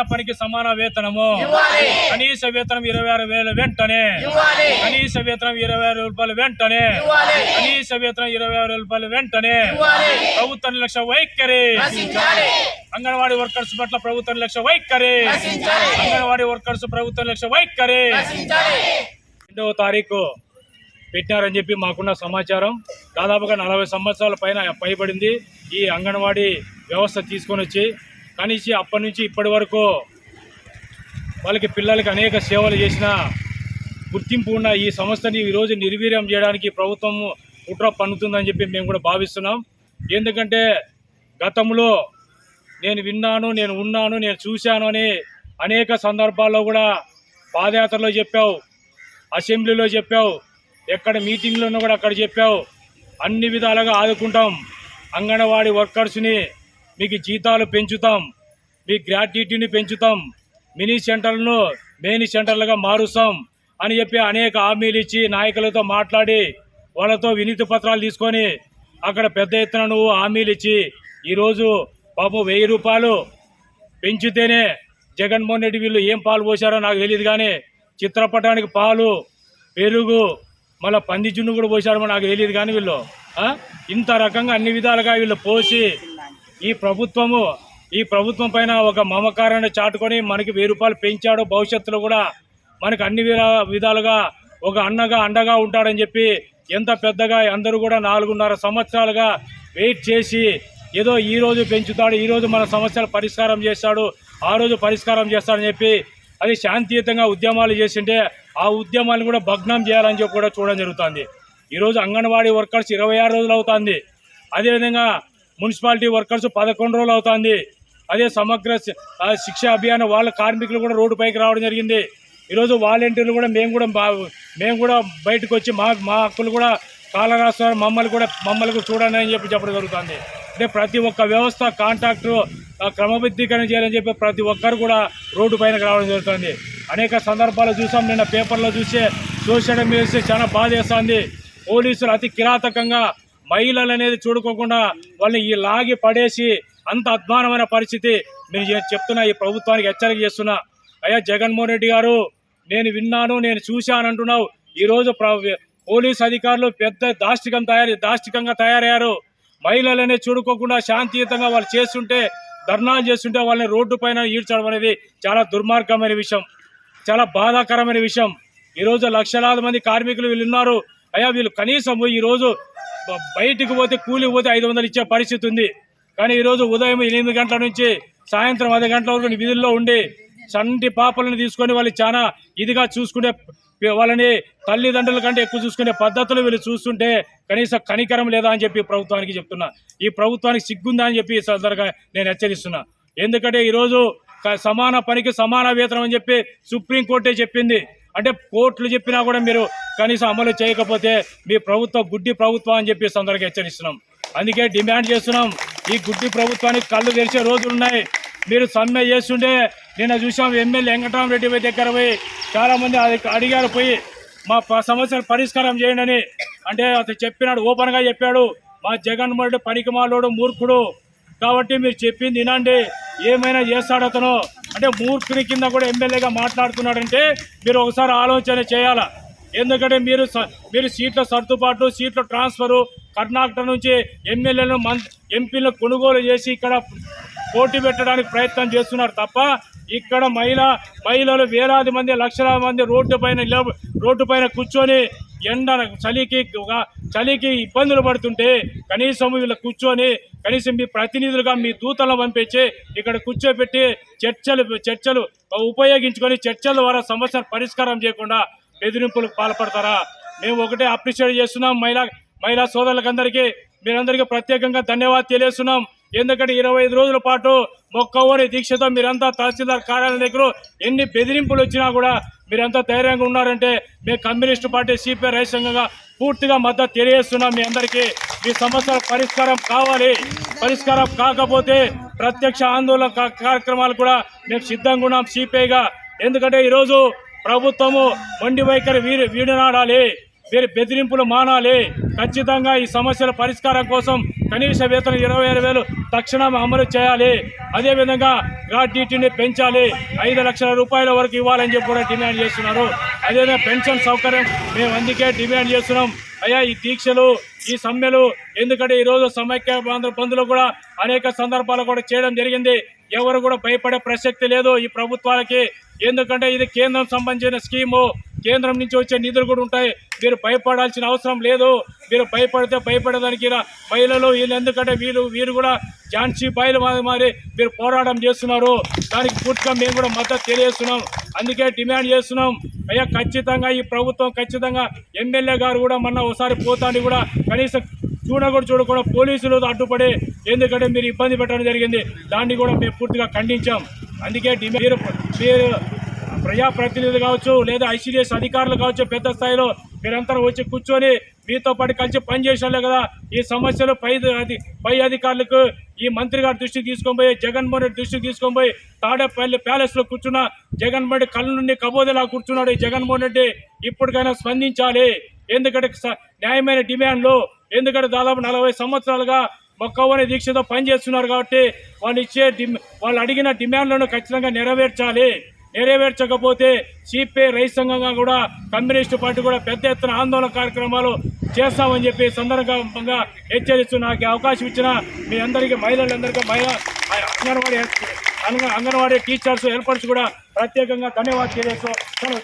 సమాన పనికి సమాన వేతనము. కనీస వేతనం ఇరవై ఆరు వేలు వెంటనే. కనీస వేతనం ఇరవై ఆరు రూపాయలు వెంటనే. కనీస వేతనం ఇరవై ఆరు రూపాయలు వెంటనే. ప్రభుత్వ నిర్లక్ష్య వైఖరి. అంగన్వాడీ వర్కర్స్ పట్ల ప్రభుత్వ నిర్లక్ష్య వైఖరి. అంగన్వాడీ వర్కర్స్ ప్రభుత్వ నిర్లక్ష్య వైఖరి. రెండవ తారీఖు పెట్టారని చెప్పి మాకున్న సమాచారం. దాదాపుగా నలభై సంవత్సరాల పైన పైబడింది ఈ అంగన్వాడీ వ్యవస్థ తీసుకొని వచ్చి కానీ అప్పటి నుంచి ఇప్పటి వరకు వాళ్ళకి పిల్లలకి అనేక సేవలు చేసిన గుర్తింపు ఉన్న ఈ సంస్థని ఈరోజు నిర్వీర్యం చేయడానికి ప్రభుత్వం కుట్ర పన్నుతుందని చెప్పి మేము కూడా భావిస్తున్నాం. ఎందుకంటే గతంలో నేను విన్నాను నేను ఉన్నాను నేను చూశాను అని అనేక సందర్భాల్లో కూడా పాదయాత్రలో చెప్పావు అసెంబ్లీలో చెప్పావు ఎక్కడ మీటింగ్లోనూ కూడా అక్కడ చెప్పావు. అన్ని విధాలుగా ఆదుకుంటాం. అంగన్వాడీ వర్కర్స్ని మీకు జీతాలు పెంచుతాం. మీ గ్రాట్యుటీని పెంచుతాం. మినీ సెంటర్లను మెయిన్ సెంటర్లుగా మారుస్తాం అని చెప్పి అనేక హామీలు ఇచ్చి నాయకులతో మాట్లాడి వాళ్ళతో వినీతి పత్రాలు తీసుకొని అక్కడ పెద్ద ఎత్తున నువ్వు హామీలు ఇచ్చి ఈరోజు పాపం వెయ్యి రూపాయలు పెంచితేనే జగన్మోహన్ రెడ్డి వీళ్ళు ఏం పాలు పోసారో నాకు తెలియదు కానీ చిత్రపటానికి పాలు పెరుగు మళ్ళీ పంది జున్ను కూడా పోసారో నాకు తెలియదు కానీ వీళ్ళు ఇంత రకంగా అన్ని విధాలుగా వీళ్ళు పోసి ఈ ప్రభుత్వము ఈ ప్రభుత్వం పైన ఒక మమకారాన్ని చాటుకొని మనకి వెయ్యి రూపాయలు పెంచాడు. భవిష్యత్తులో కూడా మనకు అన్ని విధాలుగా ఒక అన్నగా అండగా ఉంటాడని చెప్పి ఎంత పెద్దగా అందరూ కూడా నాలుగున్నర సంవత్సరాలుగా వెయిట్ చేసి ఏదో ఈ రోజు పెంచుతాడు ఈరోజు మన సమస్యలు పరిష్కారం చేస్తాడు ఆ రోజు పరిష్కారం చేస్తాడని చెప్పి అది శాంతియుతంగా ఉద్యమాలు చేసింటే ఆ ఉద్యమాలను కూడా భగ్నం చేయాలని చెప్పి కూడా చూడడం జరుగుతుంది. ఈరోజు అంగన్వాడీ వర్కర్స్ ఇరవై ఆరు రోజులు అవుతుంది. అదేవిధంగా మున్సిపాలిటీ వర్కర్స్ పదకొండు రోజులు అవుతుంది. అదే సమగ్ర శిక్ష అభియాన్ వాళ్ళ కార్మికులు కూడా రోడ్డు పైకి రావడం జరిగింది. ఈరోజు వాలంటీర్లు కూడా మేము కూడా బా- మేము కూడా బయటకు వచ్చి మా మా హక్కులు కూడా కాల రాస్తారు మమ్మల్ని కూడా మమ్మల్ని కూడా చూడండి అని చెప్పి చెప్పడం జరుగుతుంది. అంటే ప్రతి ఒక్క వ్యవస్థ కాంట్రాక్టు క్రమబద్ధీకరణ చేయాలని చెప్పి ప్రతి ఒక్కరు కూడా రోడ్డు పైనకి రావడం జరుగుతుంది. అనేక సందర్భాలు చూసాం. నిన్న పేపర్లో చూసే సోషల్ మీడియా చాలా బాధ వేస్తుంది పోలీసులు అతి కిరాతకంగా మహిళలు అనేది చూడుకోకుండా వాళ్ళని ఈ లాగి పడేసి అంత అధ్వానమైన పరిస్థితి. నేను చెప్తున్నా ఈ ప్రభుత్వానికి హెచ్చరిక చేస్తున్నా. అయ్యా జగన్మోహన్ రెడ్డి గారు నేను విన్నాను నేను చూశాను అంటున్నావు. ఈరోజు పోలీస్ అధికారులు పెద్ద దాష్టికం తయారు దాష్టికంగా తయారయ్యారు. మహిళలనే చూడుకోకుండా శాంతియుతంగా వాళ్ళు చేస్తుంటే ధర్నాలు చేస్తుంటే వాళ్ళని రోడ్డు పైన ఈడ్చడం అనేది చాలా దుర్మార్గమైన విషయం. చాలా బాధాకరమైన విషయం. ఈరోజు లక్షలాది మంది కార్మికులు వీళ్ళు ఉన్నారు. అయ్యా వీళ్ళు కనీసం ఈరోజు బయటికి పోతే కూలి పోతే ఐదు వందలు ఇచ్చే పరిస్థితి ఉంది. కానీ ఈరోజు ఉదయం ఎనిమిది గంటల నుంచి సాయంత్రం ఐదు గంటల వరకు విధుల్లో ఉండి చంటి పాపలను తీసుకొని వాళ్ళు చాలా ఇదిగా చూసుకునే వాళ్ళని తల్లిదండ్రుల కంటే ఎక్కువ చూసుకునే పద్ధతులు వీళ్ళు చూస్తుంటే కనీసం కనికరం లేదా అని చెప్పి ప్రభుత్వానికి చెప్తున్నా. ఈ ప్రభుత్వానికి సిగ్గుందా అని చెప్పి ఈ నేను హెచ్చరిస్తున్నా. ఎందుకంటే ఈరోజు సమాన పనికి సమాన వేతనం అని చెప్పి సుప్రీంకోర్టే చెప్పింది. అంటే కోర్టులు చెప్పినా కూడా మీరు కనీసం అమలు చేయకపోతే మీ ప్రభుత్వం గుడ్డి ప్రభుత్వం అని చెప్పి అందరికి హెచ్చరిస్తున్నాం. అందుకే డిమాండ్ చేస్తున్నాం. ఈ గుడ్డి ప్రభుత్వానికి కళ్ళు తెరిచే రోజులు ఉన్నాయి. మీరు సమ్మె చేస్తుంటే నిన్న చూసాం ఎమ్మెల్యే వెంకటరామరెడ్డి పోయి దగ్గర పోయి చాలామంది అది- అడిగారు పోయి మా సమస్యలు పరిష్కారం చేయండి అని. అంటే అతను చెప్పినాడు ఓపెన్గా చెప్పాడు మా జగన్మోహన్ రెడ్డి పనికిమాలోడు మూర్ఖుడు. కాబట్టి మీరు చెప్పింది వినండి. ఏమైనా చేస్తాడు అతను. అంటే మూర్ఖుని కింద కూడా ఎమ్మెల్యేగా మాట్లాడుతున్నాడంటే మీరు ఒకసారి ఆలోచన చేయాలా? ఎందుకంటే మీరు స- మీరు సీట్ల సర్దుబాటు సీట్ల ట్రాన్స్ఫరు కర్ణాటక నుంచి ఎమ్మెల్యేలను మం ఎంపీలను కొనుగోలు చేసి ఇక్కడ పోటీ పెట్టడానికి ప్రయత్నం చేస్తున్నారు తప్ప ఇక్కడ మహిళ మహిళలు వేలాది మంది లక్షలాది మంది రోడ్డు పైన రోడ్డు పైన కూర్చొని ఎండ చలికి చలికి ఇబ్బందులు పడుతుంటే కనీసం వీళ్ళు కూర్చొని కనీసం మీ ప్రతినిధులుగా మీ దూతలను పంపించి ఇక్కడ కూర్చోబెట్టి చర్చలు చర్చలు ఉపయోగించుకొని చర్చల ద్వారా సమస్యను పరిష్కారం చేయకుండా బెదిరింపులకు పాల్పడతారా? మేము ఒకటే అప్రిషియేట్ చేస్తున్నాం. మహిళా మహిళా సోదరులకందరికీ మీరందరికీ ప్రత్యేకంగా ధన్యవాదాలు తెలియజేస్తున్నాం. ఎందుకంటే ఇరవై ఐదు రోజుల పాటు మొక్కవని దీక్షతో మీరంతా తహసీల్దార్ కార్యాలయం దగ్గర ఎన్ని బెదిరింపులు వచ్చినా కూడా మీరంతా ధైర్యంగా ఉన్నారంటే మేము కమ్యూనిస్ట్ పార్టీ సిపిఐ రైతాంగంగా పూర్తిగా మద్దతు తెలియజేస్తున్నాం. మీ అందరికీ మీ సమస్యల పరిష్కారం కావాలి. పరిష్కారం కాకపోతే ప్రత్యక్ష ఆందోళన కార్యక్రమాలు కూడా మేము సిద్ధంగా ఉన్నాం సిపిఐగా. ఎందుకంటే ఈరోజు ప్రభుత్వము మొండి వైఖరి వీడి వీడనాడాలి. వీరి బెదిరింపులు మానాలి. ఖచ్చితంగా ఈ సమస్యల పరిష్కారం కోసం కనీస వేతనం ఇరవై ఆరు వేలు తక్షణం అమలు చేయాలి. అదేవిధంగా గ్రాట్యుటీని పెంచాలి. ఐదు లక్షల రూపాయల వరకు ఇవ్వాలని చెప్పి కూడా డిమాండ్ చేస్తున్నారు. అదేవిధంగా పెన్షన్ సౌకర్యం మేము అందుకే డిమాండ్ చేస్తున్నాం. అయ్యా ఈ దీక్షలు ఈ సమ్మెలు ఎందుకంటే ఈరోజు సమైక్య బంధులు కూడా అనేక సందర్భాలు కూడా చేయడం జరిగింది. ఎవరు కూడా భయపడే ప్రసక్తి లేదు ఈ ప్రభుత్వాలకి. ఎందుకంటే ఇది కేంద్రం సంబంధించిన స్కీము. కేంద్రం నుంచి వచ్చే నిధులు కూడా ఉంటాయి. మీరు భయపడాల్సిన అవసరం లేదు. మీరు భయపడితే భయపడేదానికి ఇలా మహిళలు వీళ్ళు ఎందుకంటే వీళ్ళు వీరు కూడా ఝాన్సీ బయలు మారి మారి మీరు పోరాటం చేస్తున్నారు. దానికి పూర్తిగా మేము కూడా మద్దతు తెలియజేస్తున్నాం. అందుకే డిమాండ్ చేస్తున్నాం. అయ్యా ఖచ్చితంగా ఈ ప్రభుత్వం ఖచ్చితంగా ఎమ్మెల్యే గారు కూడా మొన్న ఒకసారి పోతాన్ని కూడా కనీసం చూడకూడదు చూడకుండా పోలీసులు అడ్డుపడి ఎందుకంటే మీరు ఇబ్బంది పెట్టడం జరిగింది. దాన్ని కూడా మేము పూర్తిగా ఖండించాం. అందుకే డిమాండ్ మీరు మీరు ప్రజాప్రతినిధులు కావచ్చు లేదా ఐసీడీఎస్ అధికారులు కావచ్చు పెద్ద స్థాయిలో మీరంతా వచ్చి కూర్చొని మీతో పాటు కలిసి పనిచేసాలే కదా. ఈ సమస్యలు పై పై అధికారులకు ఈ మంత్రి గారి దృష్టికి తీసుకొని పోయి జగన్మోహన్ రెడ్డి దృష్టికి తీసుకొని పోయి తాడేపల్లి ప్యాలెస్లో కూర్చున్న జగన్మోహన్ రెడ్డి కళ్ళ నుండి కబోదలా కూర్చున్నాడు ఈ జగన్మోహన్ రెడ్డి. ఇప్పటికైనా స్పందించాలి. ఎందుకంటే స- న్యాయమైన డిమాండ్లు. ఎందుకంటే దాదాపు నలభై సంవత్సరాలుగా మొక్కవని దీక్షతో పనిచేస్తున్నారు కాబట్టి వాళ్ళు ఇచ్చే వాళ్ళు అడిగిన డిమాండ్లను ఖచ్చితంగా నెరవేర్చాలి. నెరవేర్చకపోతే సిపిఐ రైతు సంఘంగా కూడా కమ్యూనిస్టు పార్టీ కూడా పెద్ద ఎత్తున ఆందోళన కార్యక్రమాలు చేస్తామని చెప్పి సందర్భంగా హెచ్చరిస్తూ నాకు అవకాశం ఇచ్చిన మీ అందరికీ మహిళలందరికీ మహిళ అంగన్వాడీ అంగన్వాడీ టీచర్స్ హెల్పర్స్ కూడా ప్రత్యేకంగా ధన్యవాదాలు తెలియజేస్తూ సెలవు